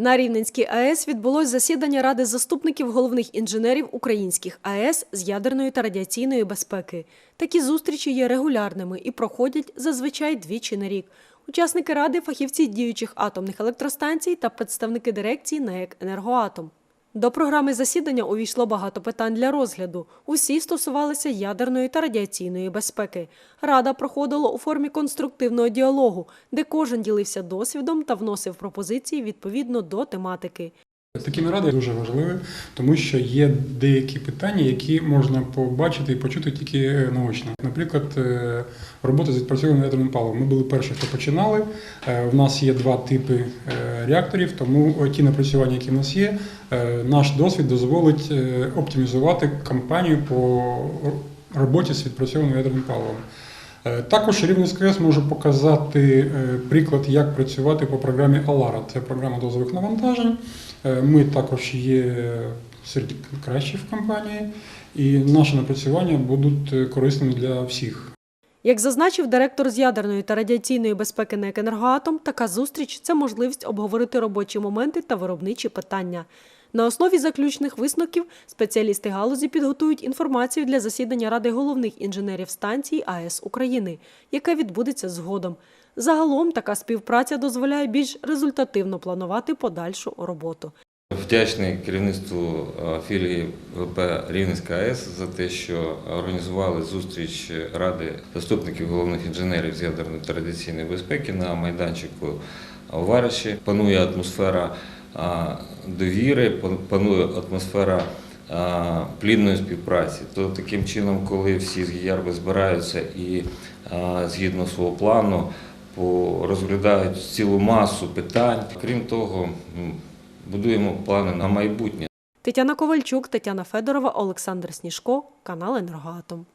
На Рівненській АЕС відбулось засідання Ради заступників головних інженерів українських АЕС з ядерної та радіаційної безпеки. Такі зустрічі є регулярними і проходять зазвичай двічі на рік. Учасники ради фахівці діючих атомних електростанцій та представники дирекції НАЕК «Енергоатом». До програми засідання увійшло багато питань для розгляду. Усі стосувалися ядерної та радіаційної безпеки. Рада проходила у формі конструктивного діалогу, де кожен ділився досвідом та вносив пропозиції відповідно до тематики. Такі наради дуже важливі, тому що є деякі питання, які можна побачити і почути тільки е, наочно. Наприклад, е, робота з відпрацьованим ядерним паливом. Ми були перші, хто починали. Е, В нас є два типи е, реакторів, тому ті напрацювання, які в нас є, е, наш досвід дозволить е, оптимізувати кампанію по роботі з відпрацьованим ядерним паливом. Е, Також Рівненська АЕС може показати приклад, як працювати по програмі Алара. Це програма дозових навантажень. Ми також є серед кращих в компанії, і наші напрацювання будуть корисними для всіх. Як зазначив директор з ядерної та радіаційної безпеки НЕК «Енергоатом», така зустріч це можливість обговорити робочі моменти та виробничі питання. На основі заключних висновків спеціалісти галузі підготують інформацію для засідання Ради головних інженерів станцій АЕС України, яке відбудеться згодом. Загалом така співпраця дозволяє більш результативно планувати подальшу роботу. Вдячний керівництву е, філії ВП Рівненська АЕС за те, що організували зустріч Ради заступників головних інженерів з ядерної та радіаційної безпеки на майданчику Вариші. Панує атмосфера довіри, панує атмосфера плідної співпраці. То таким чином, коли всі з Гіярби збираються і згідно свого плану розглядають цілу масу питань. Крім того, будуємо плани на майбутнє. Тетяна Ковальчук, Тетяна Федорова, Олександр Сніжко, канал «Енергоатом».